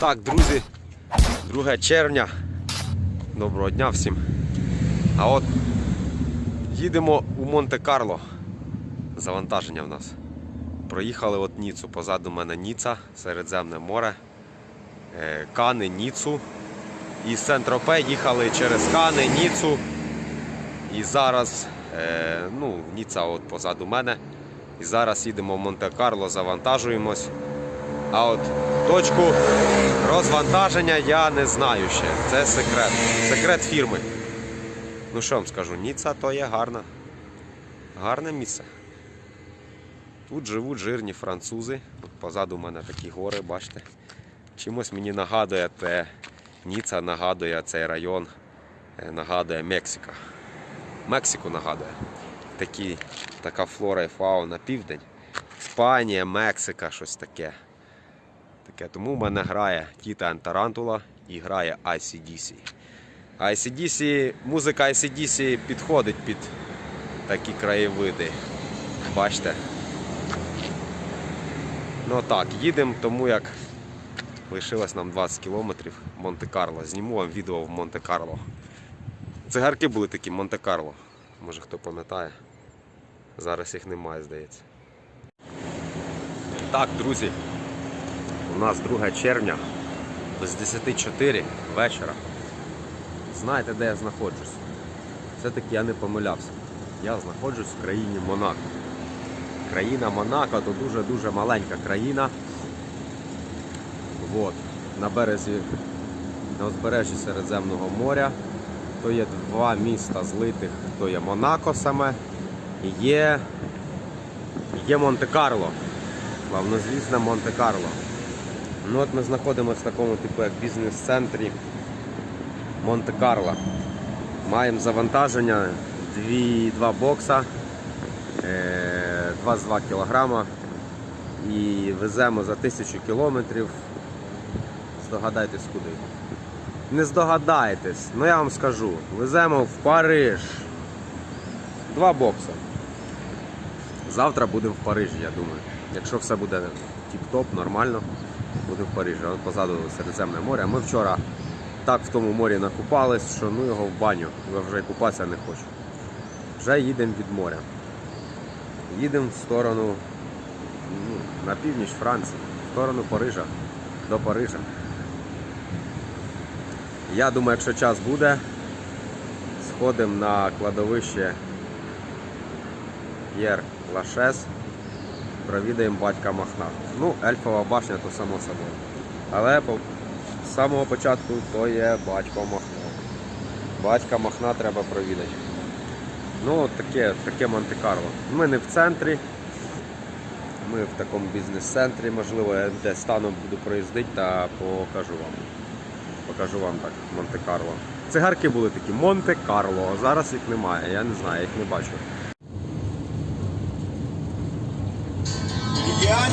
Так, друзі, 2 червня. Доброго дня всім. А от їдемо у Монте-Карло. Завантаження в нас. Проїхали от Ніцу. Позаду мене Ніца, Середземне море, е, Кани, Ніцу. І з Сент-Тропе їхали через Кани, Ніцу. І зараз, е, ну, Ніца от позаду мене. І зараз їдемо в Монте-Карло, завантажуємось. А от точку розвантаження я не знаю ще. Це секрет. Секрет фірми. Ну що вам скажу, Ніца то є гарна. Гарне місце. Тут живуть жирні французи. От позаду мене такі гори, бачите. Чимось мені нагадує те Ніца нагадує цей район, е, нагадує Мексика. Мексику нагадує. Такі, така флора і фауна південь. Іспанія, Мексика, щось таке. Таке. Тому в мене грає Тіта Тарантула і грає ICDC. ICDC, музика ICDC підходить під такі краєвиди. Бачите? Ну так, їдемо, тому як лишилось нам 20 кілометрів Монте-Карло. Зніму вам відео в Монте-Карло. Цигарки були такі Монте-Карло. Може хто пам'ятає. Зараз їх немає, здається. Так, друзі. У нас 2 червня без 10.04 вечора. Знаєте, де я знаходжусь? Все-таки я не помилявся. Я знаходжусь в країні Монако. Країна Монако то дуже-дуже маленька країна. От, на березі, на узбережжі Середземного моря. То є два міста злитих, то є Монако саме і є, є Монте-Карло. Славнозвісне Монте-Карло. Ну от ми знаходимося в такому типу як бізнес-центрі Монте-Карло. Маємо завантаження, дві, два бокса, е, 22 кілограма і веземо за тисячу кілометрів. Здогадайтесь куди. Не здогадаєтесь, ну я вам скажу, веземо в Париж. Два бокса. Завтра будемо в Парижі, я думаю. Якщо все буде тіп-топ, нормально, будемо в Парижі. Позаду Середземне море. Ми вчора так в тому морі накупались, що ну його в баню. Я вже купатися не хочу. Вже їдемо від моря. Їдемо в сторону ну, на північ Франції, в сторону Парижа, до Парижа. Я думаю, якщо час буде, сходимо на кладовище П'єр Лашес, провідаємо батька Махна. Ну, ельфова башня, то само собою. Але по, з самого початку то є батько Махно. Батька Махна треба провідати. Ну, таке, таке Монте-Карло. Ми не в центрі. Ми в такому бізнес-центрі, можливо, я десь станом буду проїздити та покажу вам. Покажу вам так, Монте-Карло. Цигарки були такі Монте-Карло, зараз їх немає, я не знаю, їх не бачу. Я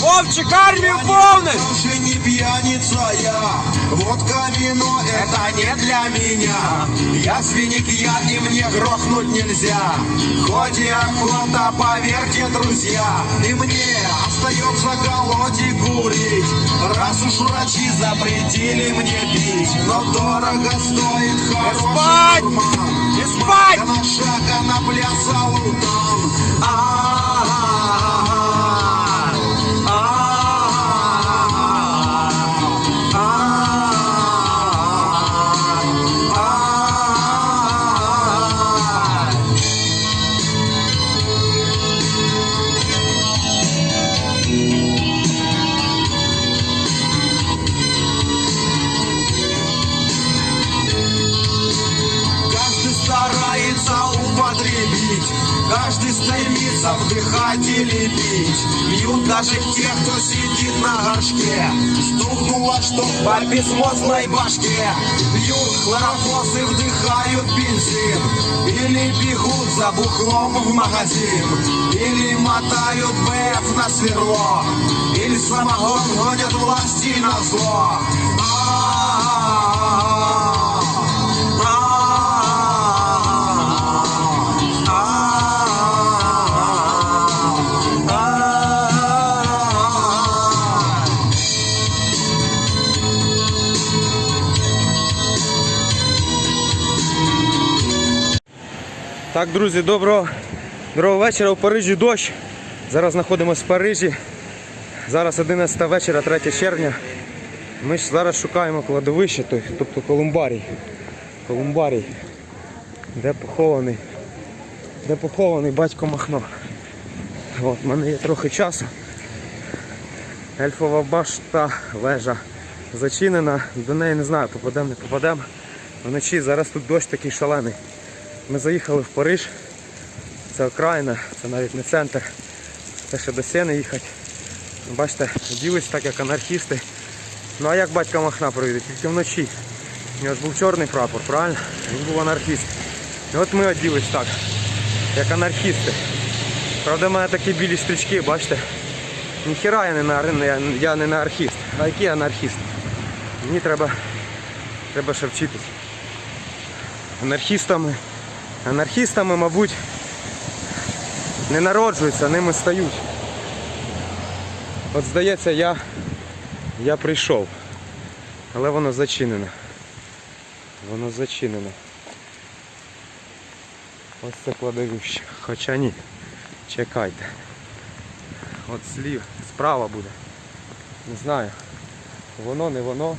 Вовчик, армію повний! Не пьяница я. Водка, вино, это не для меня. Я свиник, я и мне грохнуть нельзя. Хоть и охота, поверьте, друзья И мне остается колоть и курить. Раз уж врачи запретили мне пить Но дорого стоит хороший спать! дурман Не спать! Я на шага наплясал вдыхать или пить. Пьют даже те, кто сидит на горшке. Стукнуло, что по бессмозглой башке. Пьют хлорофосы, вдыхают бензин. Или бегут за бухлом в магазин. Или мотают БФ на сверло. Или самогон гонят власти на зло Так, друзі, доброго, доброго вечора. У Парижі дощ. Зараз знаходимося в Парижі. Зараз 11 вечора, 3 червня. Ми ж зараз шукаємо кладовище, тобто Колумбарій. Колумбарій. Де похований. Де похований батько Махно. От, в мене є трохи часу. Ельфова башта, вежа зачинена. До неї не знаю, попадемо, не попадемо. Вночі зараз тут дощ такий шалений. Ми заїхали в Париж. Це окраїна, це навіть не центр. Це ще до Сени їхати. Бачите, ділись так, як анархісти. Ну а як батька Махна пройде? Тільки вночі. У нього ж був чорний прапор, правильно? Він був анархіст. І от ми оділись так, як анархісти. Правда, в мене такі білі стрічки, бачите? Ніхіра я не на я не анархіст. А який анархіст? Мені треба, треба ще вчитись. Анархістами. Анархістами, мабуть, не народжуються, ними стають. От здається, я, я прийшов. Але воно зачинено. Воно зачинено. Ось це кладовище. Хоча ні. Чекайте. От слів, справа буде. Не знаю. Воно, не воно.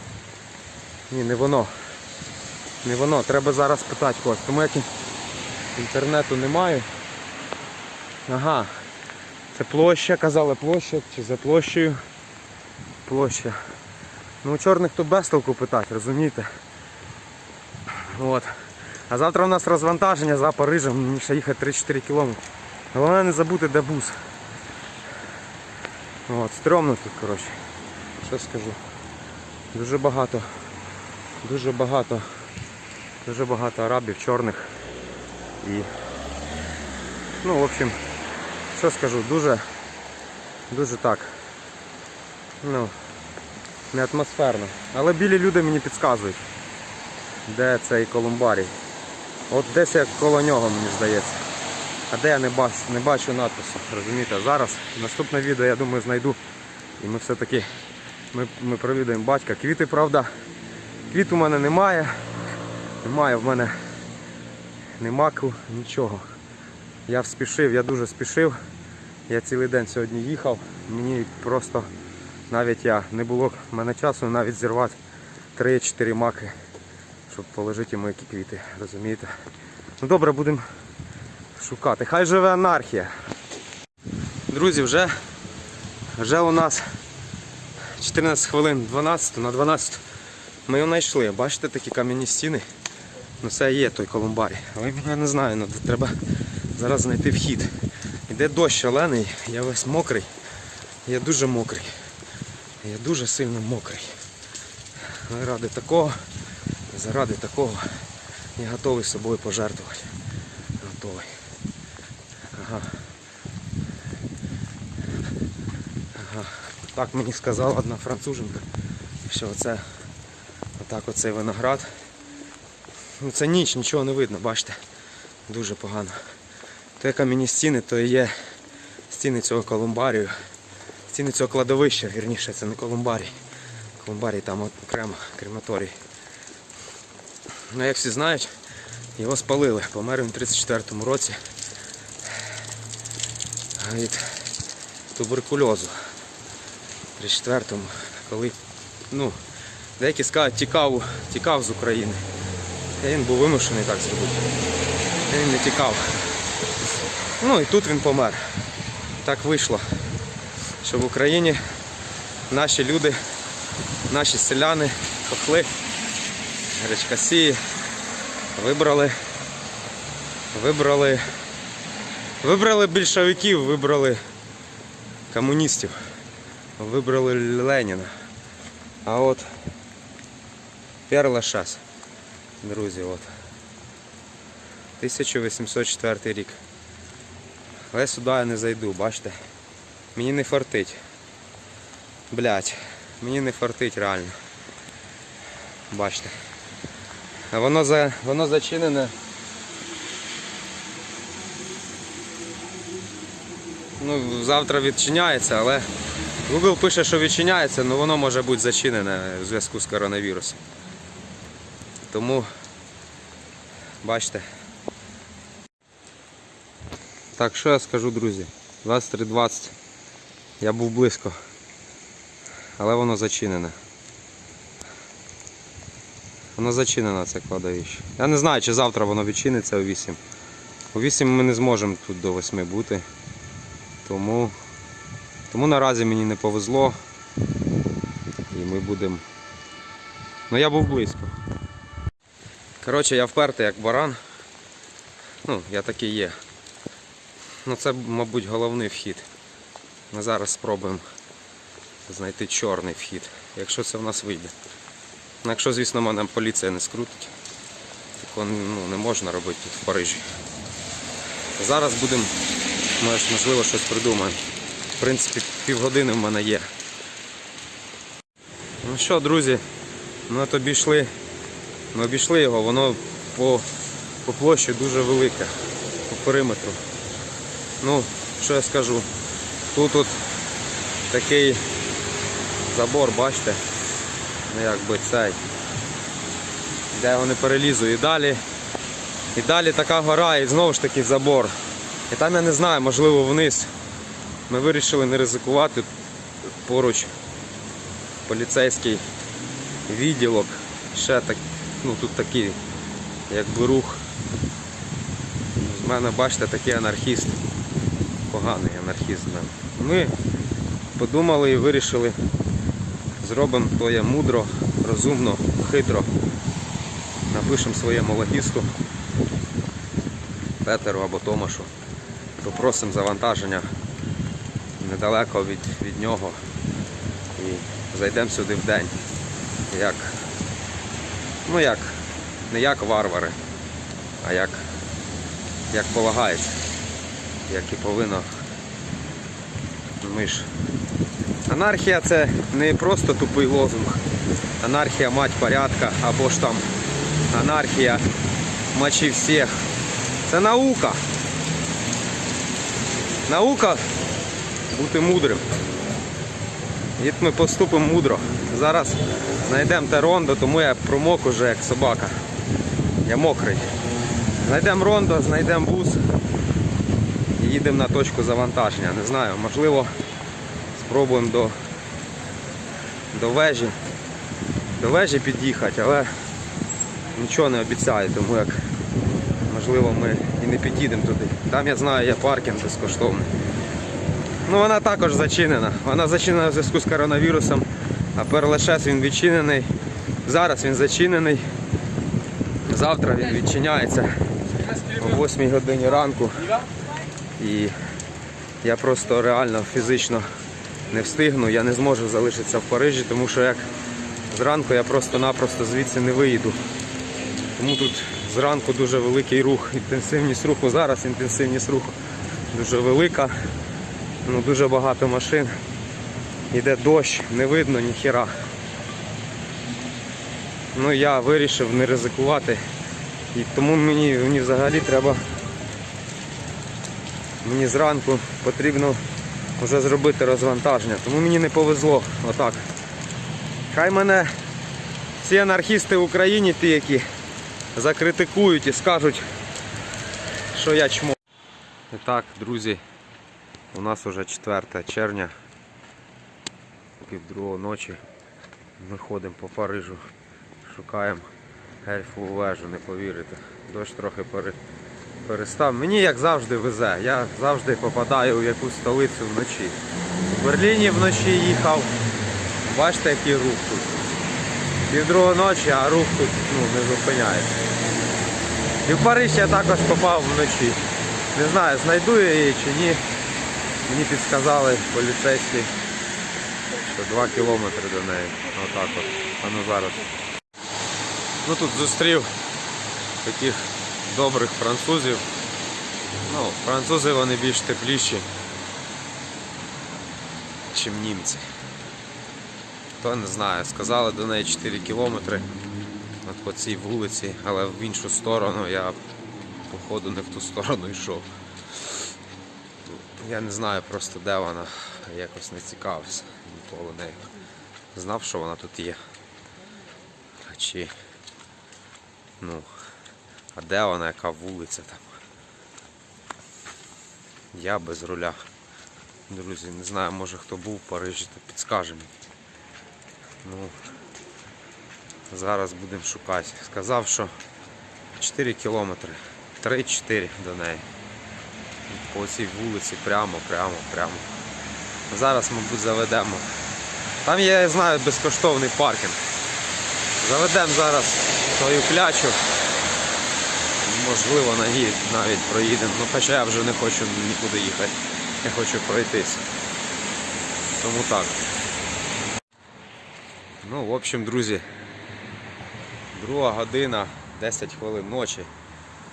Ні, не воно. Не воно. Треба зараз питати когось. Тому як інтернету немає. Ага. Це площа, казали площа, чи за площею. Площа. Ну чорних то без толку питати, розумієте? От. А завтра у нас розвантаження за Парижем, мені ще їхати 3-4 кілометри. Головне не забути, де бус. От, стрьомно тут, коротше. Що скажу? Дуже багато. Дуже багато. Дуже багато арабів, чорних. І. Ну, в общем, що скажу, дуже, дуже так. Ну, не атмосферно. Але білі люди мені підказують, де цей колумбарій. От десь як коло нього, мені здається. А де я не бачу, не бачу надпису, розумієте? Зараз наступне відео, я думаю, знайду. І ми все-таки ми, ми провідаємо батька. Квіти, правда, квіт у мене немає. Немає в мене ні маку, нічого. Я спішив, я дуже спішив. Я цілий день сьогодні їхав. Мені просто навіть я не було в мене часу навіть зірвати 3-4 маки, щоб положити які квіти, розумієте? Ну добре, будемо шукати. Хай живе анархія. Друзі, вже, вже у нас 14 хвилин 12 на 12 ми його знайшли. Бачите такі кам'яні стіни? Ну це є той колумбарій. Але я не знаю, ну, треба зараз знайти вхід. Іде дощ шалений, я весь мокрий. Я дуже мокрий. Я дуже сильно мокрий. Але ради такого, заради такого я готовий собою пожертвувати. Готовий. Ага. Ага. Так мені сказала одна француженка, що оце отак оцей виноград. Ну це ніч, нічого не видно, бачите. Дуже погано. То є кам'яні стіни, то і є стіни цього колумбарію. Стіни цього кладовища, вірніше, це не колумбарій. Колумбарій там окремо крематорій. Ну як всі знають, його спалили. Помер він у 34-му році від туберкульозу. У 34-му, коли, ну, деякі скажуть, тікав, тікав з України. І він був вимушений так зробити. Він не тікав. Ну і тут він помер. Так вийшло, що в Україні наші люди, наші селяни, хохли, гречкасії вибрали, вибрали, вибрали більшовиків, вибрали комуністів, вибрали Леніна. А от Перла Шас, друзі, от. 1804 рік. Але сюди я не зайду, бачите? Мені не фартить. Блять, мені не фартить реально. Бачите. Воно за воно зачинене. Ну, завтра відчиняється, але Google пише, що відчиняється, але воно може бути зачинене в зв'язку з коронавірусом. Тому бачите. Так, що я скажу, друзі? 23.20. Я був близько. Але воно зачинене. Воно зачинено, це кладовище. Я не знаю, чи завтра воно відчиниться о 8. О 8 ми не зможемо тут до 8 бути. Тому, тому наразі мені не повезло. І ми будемо. Ну я був близько. Коротше, я впертий як баран. Ну, я такий є. Ну це, мабуть, головний вхід. Ми зараз спробуємо знайти чорний вхід, якщо це в нас вийде. Ну, якщо, звісно, мене поліція не скрутить, такого ну, не можна робити тут в Парижі. Зараз будемо, може, можливо, щось придумаємо. В принципі, півгодини в мене є. Ну що, друзі, ми от обійшли, ми обійшли його, воно по, по площі дуже велике, по периметру. Ну, що я скажу? Тут от такий забор, бачите? Ну якби цей. Я його не перелізу. І далі. І далі така гора і знову ж таки забор. І там я не знаю, можливо вниз. Ми вирішили не ризикувати поруч поліцейський відділок. Ще так, ну тут такий якби рух. З мене, бачите, такий анархіст. Поганий анархіст. в мене. Ми подумали і вирішили, зробимо то є мудро, розумно, хитро. Напишемо своєму логісту Петеру або Томашу. Попросимо завантаження недалеко від, від нього і зайдемо сюди в день. Як, ну як, не як варвари, а як, як полагається, як і повинно. Ми ж Анархія це не просто тупий лозунг. Анархія мать порядка або ж там анархія мочи всіх. Це наука. Наука бути мудрим. І ми поступимо мудро. Зараз знайдемо те рондо, тому я промок уже як собака. Я мокрий. Знайдемо рондо, знайдемо бус і їдемо на точку завантаження. Не знаю, можливо спробуємо до, до вежі. До вежі під'їхати, але нічого не обіцяю, тому як можливо ми і не під'їдемо туди. Там я знаю, є паркінг безкоштовний. Ну вона також зачинена. Вона зачинена в зв'язку з коронавірусом, а перлешес він відчинений. Зараз він зачинений. Завтра він відчиняється о 8 годині ранку. І я просто реально фізично не встигну, я не зможу залишитися в Парижі, тому що як зранку я просто-напросто звідси не виїду. Тому тут зранку дуже великий рух, інтенсивність руху. Зараз інтенсивність руху дуже велика, ну, дуже багато машин. Іде дощ, не видно ніхіра. Ну я вирішив не ризикувати. І тому мені, мені взагалі треба мені зранку потрібно вже зробити розвантаження. Тому мені не повезло отак. Хай мене всі анархісти в Україні, ті, які закритикують і скажуть, що я чмо. І так, друзі, у нас вже 4 червня, пів ночі. Ми ходимо по Парижу, шукаємо ельфову вежу, не повірите. Дощ трохи перестав. Мені як завжди везе. Я завжди попадаю в якусь столицю вночі. В Берліні вночі їхав. Бачите, який рух тут. Пів ночі, а рух тут ну, не зупиняється. І в Париж я також попав вночі. Не знаю, знайду я її чи ні. Мені підсказали поліцейські, що 2 кілометри до неї. Отак от. А ну зараз. Ну тут зустрів таких добрих французів. Ну, французи вони більш тепліші, ніж німці. То не знаю, сказали до неї 4 кілометри от по цій вулиці, але в іншу сторону я походу не в ту сторону йшов. Я не знаю просто де вона, якось не цікавився ніколи нею. Знав, що вона тут є. А чи ну, а де вона, яка вулиця там? Я без руля. Друзі, не знаю, може хто був в Парижі, то підскаже мені. Ну, зараз будемо шукати. Сказав, що 4 кілометри. 3-4 до неї. По цій вулиці прямо, прямо, прямо. Зараз, мабуть, заведемо. Там є, я знаю, безкоштовний паркінг. Заведемо зараз свою клячу. Можливо, на навіть проїдемо. Ну, хоча я вже не хочу нікуди їхати. Я хочу пройтись. Тому так. Ну, в общем, друзі, друга година, 10 хвилин ночі.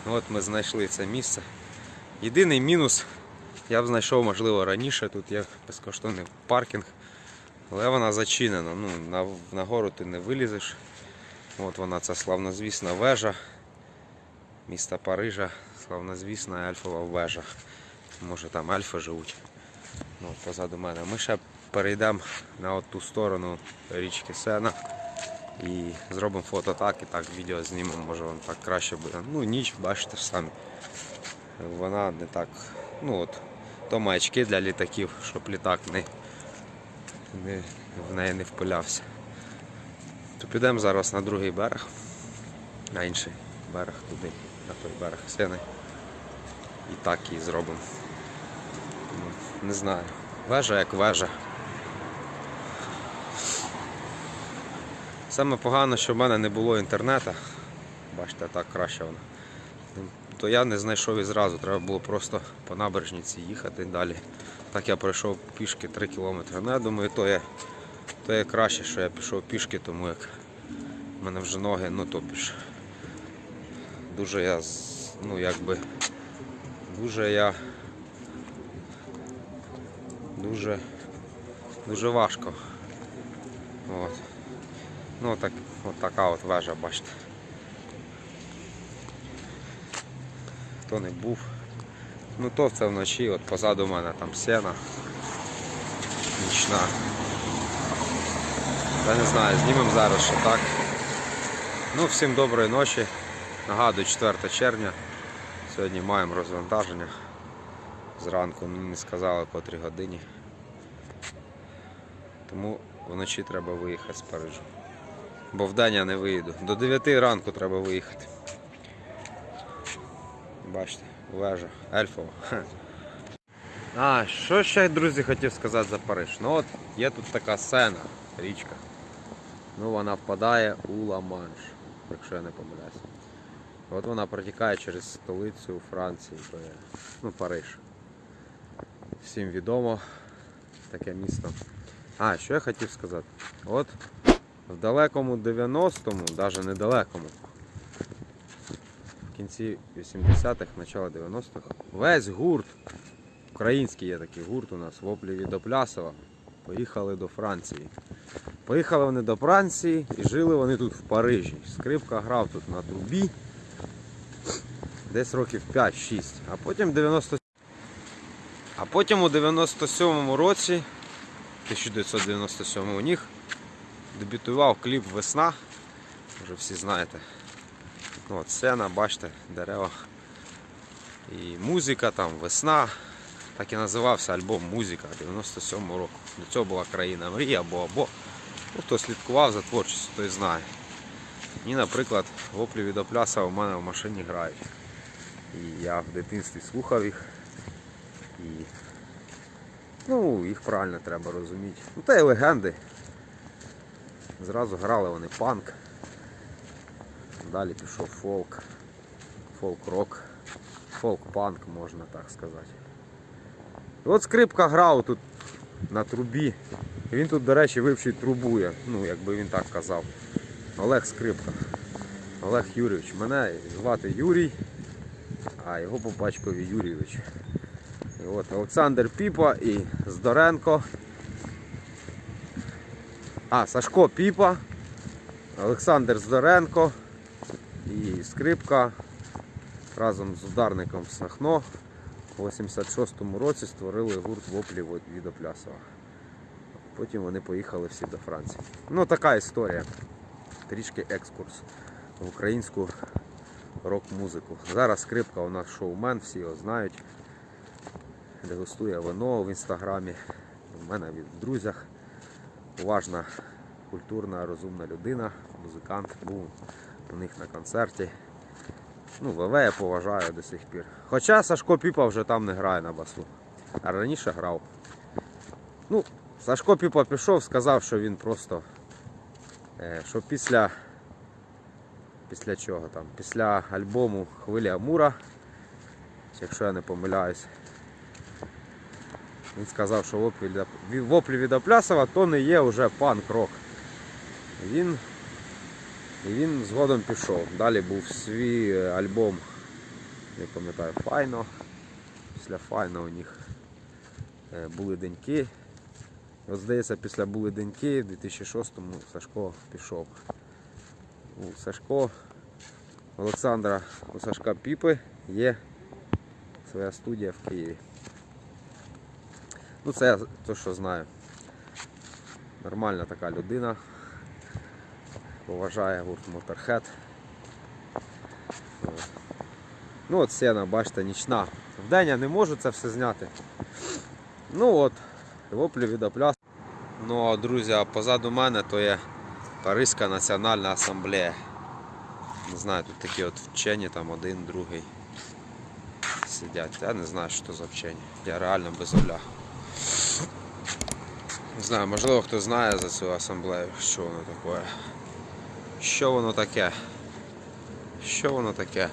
Ну, от ми знайшли це місце. Єдиний мінус, я б знайшов, можливо, раніше, тут є безкоштовний паркінг, але вона зачинена. Ну, на, на гору ти не вилізеш. От вона ця славнозвісна вежа міста Парижа, славнозвісна ельфова вежа. Може там ельфи живуть. Ну, позаду мене. Ми ще перейдемо на ту сторону річки Сена і зробимо фото так і так, відео знімемо, може вам так краще буде. Ну, ніч, бачите ж самі. Вона не так. Ну от, то маячки для літаків, щоб літак не, не, в неї не впилявся. То підемо зараз на другий берег, на інший берег туди, на той берег Сени. І так і зробимо. Не знаю. Вежа як вежа. Саме погано, що в мене не було інтернету. Бачите, так краще воно. То я не знайшов і зразу, треба було просто по набережниці їхати далі. Так я пройшов пішки 3 кілометри. Ну я думаю, то є, то є краще, що я пішов пішки, тому як в мене вже ноги, ну то більш. Дуже я ну якби дуже я дуже дуже важко. От. Ну так, от така от вежа, бачите. Хто не був. Ну то це вночі, от позаду мене там сена. Нічна. Я не знаю, знімемо зараз ще так. Ну, всім доброї ночі. Нагадую, 4 червня. Сьогодні маємо розвантаження. Зранку не сказали в котрій годині. Тому вночі треба виїхати з Парижу. Бо вдень я не виїду. До 9 ранку треба виїхати. Бачите, вежа, ельфова. А, що ще, друзі, хотів сказати за Париж? Ну от є тут така сена, річка. Ну вона впадає у Ла-Манш, якщо я не помиляюся. От вона протікає через столицю Франції, ну, Париж. Всім відомо таке місто. А, що я хотів сказати? От в далекому 90-му, навіть недалекому, в кінці 80-х, начало 90-х, весь гурт, український є такий гурт у нас, воплі від Оплясова, поїхали до Франції. Поїхали вони до Франції і жили вони тут в Парижі. Скрипка грав тут на трубі десь років 5-6. А потім 90... А потім у 97-му році, 1997 у них дебютував кліп Весна. Вже всі знаєте. От сцена, бачите, дерева. І музика там, весна. Так і називався альбом Музика 97 року. До цього була країна мрії або або. Ну, хто слідкував за творчістю, той знає. І, наприклад, воплі від Опляса у мене в машині грають. І я в дитинстві слухав їх. І ну, їх правильно треба розуміти. Ну, та й легенди. Зразу грали вони панк. Далі пішов фолк, фолк-рок, фолк-панк, можна так сказати. От скрипка грав тут на трубі. Він тут, до речі, вивчить трубує, ну, якби він так казав. Олег Скрипка. Олег Юрійович. Мене звати Юрій, а його по батькові Юрійович. І от Олександр Піпа і Здоренко. А, Сашко Піпа, Олександр Здоренко і Скрипка разом з ударником Сахно у 86-му році створили гурт воплі від Оплясова. Потім вони поїхали всі до Франції. Ну така історія. Трішки екскурс в українську рок-музику. Зараз скрипка у нас шоумен, всі його знають. дегустує вино в інстаграмі. У мене в друзях. Уважна, культурна, розумна людина, музикант. Був у них на концерті. Ну, ВВ я поважаю до сих пір. Хоча Сашко Піпа вже там не грає на басу. А раніше грав. Ну, Сашко Піпа пішов, сказав, що він просто. е, Що після. Після чого там? Після альбому Хвилі Амура, якщо я не помиляюсь, він сказав, що воплі, від- Аплясова то не є вже панк-рок. Він, і він згодом пішов. Далі був свій е, альбом, не пам'ятаю, Файно. Після Файно у них е, були деньки. От здається, після були деньки в 2006-му Сашко пішов. У Сашко Олександра у Сашка Піпи є своя студія в Києві. Ну це я то, що знаю. Нормальна така людина. Поважає гурт Motorhead. Ну от сцена, бачите, нічна. Вдень я не можу це все зняти. Ну от, воплі від Апляс. Ну а друзі, а позаду мене то є Паризька національна асамблея. Не знаю, тут такі от вчені, там один, другий сидять. Я не знаю, що за вчені. Я реально без оля. Не знаю, можливо хто знає за цю асамблею, що воно таке. Що воно таке? Що воно таке?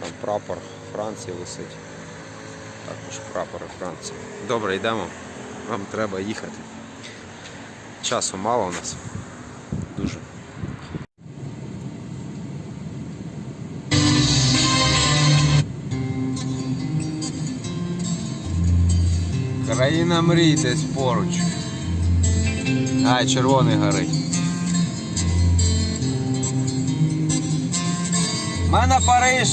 Там прапор Франції висить. Також прапор Франції. Добре, йдемо. Нам треба їхати. Часу мало у нас. Дуже. Країна мрій десь поруч. Ай, червоний горить. Мене Париж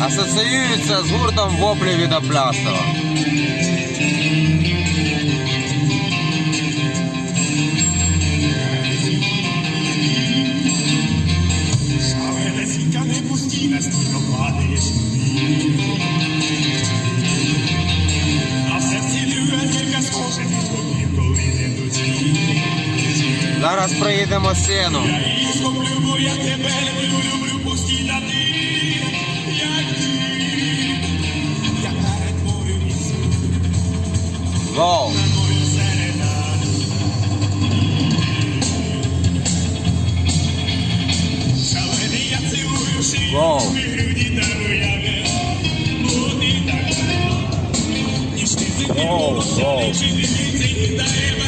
асоціюється з гуртом воплі від Аплясова. Зараз приїдемо сіну. Я її схоплю, бо я тебе люблю, Amen.